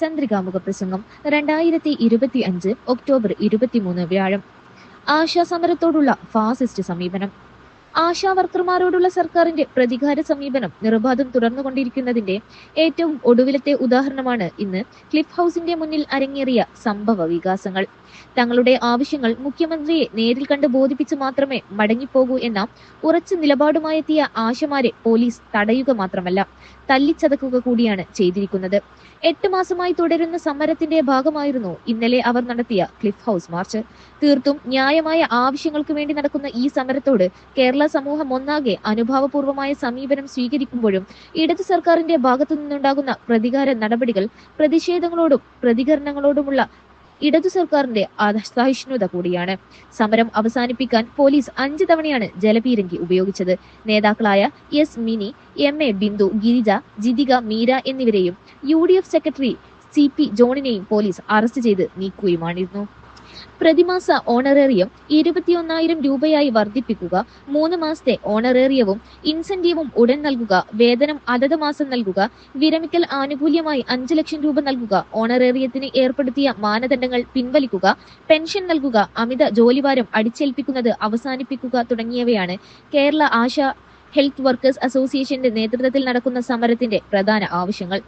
ചന്ദ്രികാമുഖ പ്രസംഗം രണ്ടായിരത്തി ഇരുപത്തി അഞ്ച് ഒക്ടോബർ ഇരുപത്തിമൂന്ന് വ്യാഴം. ആശാസമരത്തോടുള്ള ഫാസിസ്റ്റ് സമീപനം. ആശാ വർക്കർമാരോടുള്ള സർക്കാരിന്റെ പ്രതികാര സമീപനം നിർബാധം തുടർന്നുകൊണ്ടിരിക്കുന്നതിന്റെ ഏറ്റവും ഒടുവിലത്തെ ഉദാഹരണമാണ് ഇന്ന് ക്ലിഫ് ഹൗസിന്റെ മുന്നിൽ അരങ്ങേറിയ സംഭവ വികാസങ്ങൾ. തങ്ങളുടെ ആവശ്യങ്ങൾ മുഖ്യമന്ത്രിയെ നേരിൽ കണ്ട് ബോധിപ്പിച്ച് മാത്രമേ മടങ്ങിപ്പോകൂ എന്ന ഉറച്ച നിലപാടുമായെത്തിയ ആശമാരെ പോലീസ് തടയുക മാത്രമല്ല തല്ലിച്ചതക്കുക കൂടിയാണ് ചെയ്തിരിക്കുന്നത്. എട്ട് മാസമായി തുടരുന്ന സമരത്തിന്റെ ഭാഗമായിരുന്നു ഇന്നലെ അവർ നടത്തിയ ക്ലിഫ് ഹൗസ് മാർച്ച്. തീർത്തും ന്യായമായ ആവശ്യങ്ങൾക്ക് വേണ്ടി നടക്കുന്ന ഈ സമരത്തോട് കേരള സമൂഹം ഒന്നാകെ അനുഭാവപൂർവമായ സമീപനം സ്വീകരിക്കുമ്പോഴും ഇടതു സർക്കാരിന്റെ ഭാഗത്തു നിന്നുണ്ടാകുന്ന പ്രതികാര നടപടികൾ പ്രതിഷേധങ്ങളോടും പ്രതികരണങ്ങളോടുമുള്ള ഇടതു സർക്കാരിന്റെ അസഹിഷ്ണുത കൂടിയാണ്. സമരം അവസാനിപ്പിക്കാൻ പോലീസ് അഞ്ച് തവണയാണ് ജലപീരങ്കി ഉപയോഗിച്ചത്. നേതാക്കളായ S Mini M A Bindu Girija Jithika Meera എന്നിവരെയും യു സെക്രട്ടറി സി പി ജോണിനെയും പോലീസ് അറസ്റ്റ് ചെയ്ത് നീക്കുകയുമായിരുന്നു. പ്രതിമാസ ഓണറേറിയം ഇരുപത്തിയൊന്നായിരം രൂപയായി വർദ്ധിപ്പിക്കുക മൂന്ന് മാസത്തെ ഓണറേറിയവും ഇൻസെന്റീവും ഉടൻ നൽകുക വേതനം അതത് മാസം നൽകുക വിരമിക്കൽ ആനുകൂല്യമായി അഞ്ച് ലക്ഷം രൂപ നൽകുക ഓണറേറിയത്തിന് ഏർപ്പെടുത്തിയ മാനദണ്ഡങ്ങൾ പിൻവലിക്കുക പെൻഷൻ നൽകുക അമിത ജോലിഭാരം അടിച്ചേൽപ്പിക്കുന്നത് അവസാനിപ്പിക്കുക തുടങ്ങിയവയാണ് കേരള ആശ ഹെൽത്ത് വർക്കേഴ്സ് അസോസിയേഷന്റെ നേതൃത്വത്തിൽ നടക്കുന്ന സമരത്തിന്റെ പ്രധാന ആവശ്യങ്ങൾ.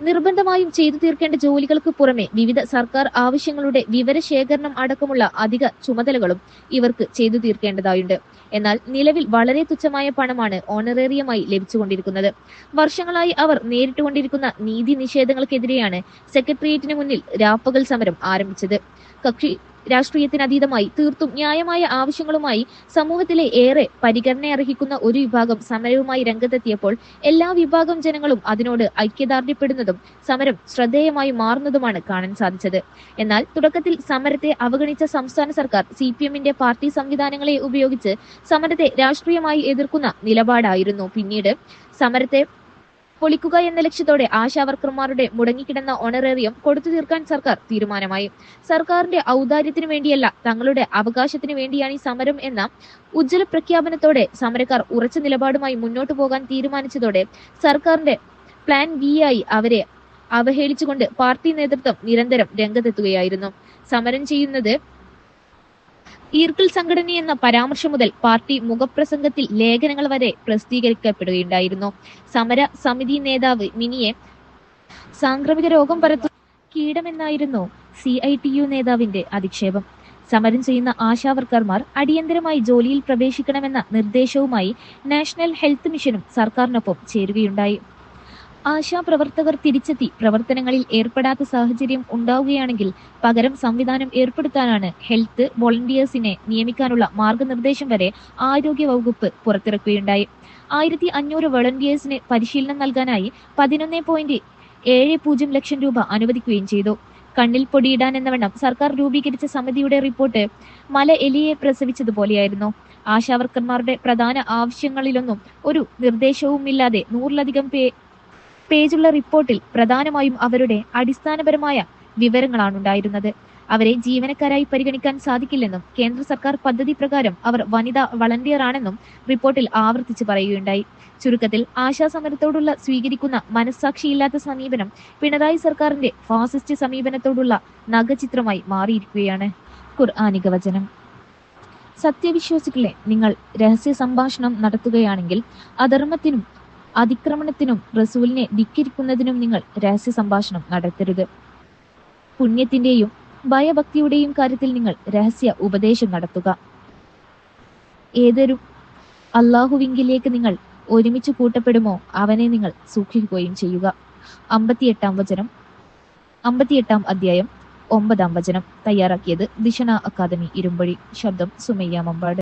നിർബന്ധമായും ചെയ്തു തീർക്കേണ്ട ജോലികൾക്ക് പുറമെ വിവിധ സർക്കാർ ആവശ്യങ്ങളുടെ വിവരശേഖരണം അടക്കമുള്ള അധിക ചുമതലകളും ഇവർക്ക് ചെയ്തു തീർക്കേണ്ടതായുണ്ട്. എന്നാൽ നിലവിൽ വളരെ തുച്ഛമായ പണമാണ് ഓണറേറിയമായി ലഭിച്ചുകൊണ്ടിരിക്കുന്നത്. വർഷങ്ങളായി അവർ നേരിട്ടുകൊണ്ടിരിക്കുന്ന നീതി നിഷേധങ്ങൾക്കെതിരെയാണ് സെക്രട്ടേറിയറ്റിന് മുന്നിൽ രാപ്പകൽ സമരം ആരംഭിച്ചത്. കക്ഷി രാഷ്ട്രീയത്തിനതീതമായി തീർത്തും ന്യായമായ ആവശ്യങ്ങളുമായി സമൂഹത്തിലെ ഏറെ പരിഗണനയർഹിക്കുന്ന ഒരു വിഭാഗം സമരവുമായി രംഗത്തെത്തിയപ്പോൾ എല്ലാ വിഭാഗം ജനങ്ങളും അതിനോട് ഐക്യദാർഢ്യപ്പെടുന്നതും സമരം ശ്രദ്ധേയമായി മാറുന്നതുമാണ് കാണാൻ സാധിച്ചത്. എന്നാൽ തുടക്കത്തിൽ സമരത്തെ അവഗണിച്ച സംസ്ഥാന സർക്കാർ സി പി എമ്മിന്റെ പാർട്ടി സംവിധാനങ്ങളെ ഉപയോഗിച്ച് സമരത്തെ രാഷ്ട്രീയമായി എതിർക്കുന്ന നിലപാടായിരുന്നു. പിന്നീട് സമരത്തെ പൊളിക്കുക എന്ന ലക്ഷ്യത്തോടെ ആശാവർക്കർമാരുടെ മുടങ്ങിക്കിടന്ന ഓണറേറിയം കൊടുത്തു തീർക്കാൻ സർക്കാർ തീരുമാനമായി. സർക്കാരിന്റെ ഔദാര്യത്തിനു വേണ്ടിയല്ല തങ്ങളുടെ അവകാശത്തിനു വേണ്ടിയാണ് ഈ സമരം എന്ന ഉജ്ജ്വല പ്രഖ്യാപനത്തോടെ സമരക്കാർ ഉറച്ച നിലപാടുമായി മുന്നോട്ടു പോകാൻ തീരുമാനിച്ചതോടെ സർക്കാരിന്റെ പ്ലാൻ ബി ആയി അവരെ അവഹേളിച്ചുകൊണ്ട് പാർട്ടി നേതൃത്വം നിരന്തരം രംഗത്തെത്തുകയായിരുന്നു. സമരം ചെയ്യുന്നത് ഈർക്കിൾ സംഘടന എന്ന പരാമർശം മുതൽ പാർട്ടി മുഖപ്രസംഗത്തിൽ ലേഖനങ്ങൾ വരെ പ്രസിദ്ധീകരിക്കപ്പെടുകയുണ്ടായിരുന്നു. സമര സമിതി നേതാവ് മിനിയെ സാംക്രമിക രോഗം പരത്തു കീടമെന്നായിരുന്നു സി ഐ ടി യു നേതാവിന്റെ അധിക്ഷേപം. സമരം ചെയ്യുന്ന ആശാവർക്കർമാർ അടിയന്തരമായി ജോലിയിൽ പ്രവേശിക്കണമെന്ന നിർദ്ദേശവുമായി നാഷണൽ ഹെൽത്ത് മിഷനും സർക്കാരിനൊപ്പം ചേരുകയുണ്ടായി. ആശാപ്രവർത്തകർ തിരിച്ചെത്തി. പ്രവർത്തനങ്ങളിൽ ഏർപ്പെടാത്ത സാഹചര്യം ഉണ്ടാവുകയാണെങ്കിൽ പകരം സംവിധാനം ഏർപ്പെടുത്താനാണ് ഹെൽത്ത് വോളണ്ടിയേഴ്സിനെ നിയമിക്കാനുള്ള മാർഗനിർദ്ദേശം വരെ ആരോഗ്യ വകുപ്പ് പുറത്തിറക്കുകയുണ്ടായി. ആയിരത്തി അഞ്ഞൂറ് വോളണ്ടിയേഴ്സിന് പരിശീലനം നൽകാനായി പതിനൊന്ന് പോയിന്റ് ഏഴ് പൂജ്യം ലക്ഷം രൂപ അനുവദിക്കുകയും ചെയ്തു. കണ്ണിൽ പൊടിയിടാൻ എന്നവണ്ണം സർക്കാർ രൂപീകരിച്ച സമിതിയുടെ റിപ്പോർട്ട് മല എലിയെ പ്രസവിച്ചതുപോലെയായിരുന്നു. ആശാവർക്കർമാരുടെ പ്രധാന ആവശ്യങ്ങളിലൊന്നും ഒരു നിർദ്ദേശവുമില്ലാതെ നൂറിലധികം പേ പേജുള്ള റിപ്പോർട്ടിൽ പ്രധാനമായും അവരുടെ അടിസ്ഥാനപരമായ വിവരങ്ങളാണ് ഉണ്ടായിരുന്നത് അവരെ ജീവനക്കാരായി പരിഗണിക്കാൻ സാധിക്കില്ലെന്നും കേന്ദ്ര സർക്കാർ പദ്ധതി പ്രകാരം അവർ വനിതാ വളണ്ടിയർ ആണെന്നും റിപ്പോർട്ടിൽ ആവർത്തിച്ച് പറയുകയുണ്ടായി. ചുരുക്കത്തിൽ ആശാസമരത്തോടുള്ള സ്വീകരിക്കുന്ന മനസ്സാക്ഷിയില്ലാത്ത സമീപനം പിണറായി സർക്കാരിന്റെ ഫാസിസ്റ്റ് സമീപനത്തോടുള്ള നഖചിത്രമായി മാറിയിരിക്കുകയാണ്. ഖുർആാനിക വചനം. സത്യവിശ്വാസികളെ നിങ്ങൾ രഹസ്യ സംഭാഷണം നടത്തുകയാണെങ്കിൽ അധർമ്മത്തിനും അതിക്രമണത്തിനും റസൂലിനെ ധിക്കരിക്കുന്നതിനും നിങ്ങൾ രഹസ്യ സംഭാഷണം നടത്തരുത്. പുണ്യത്തിന്റെയും ഭയഭക്തിയുടെയും കാര്യത്തിൽ നിങ്ങൾ രഹസ്യ ഉപദേശം നടത്തുക. ഏതൊരു അള്ളാഹുവിങ്കിലേക്ക് നിങ്ങൾ ഒരുമിച്ച് കൂട്ടപ്പെടുമോ അവനെ നിങ്ങൾ സൂക്ഷിക്കുകയും ചെയ്യുക. അമ്പത്തിയെട്ടാം വചനം അമ്പത്തിയെട്ടാം അധ്യായം ഒമ്പതാം വചനം തയ്യാറാക്കിയത് ദിശന അക്കാദമി ഇരുമ്പഴി ശബ്ദം സുമയ്യ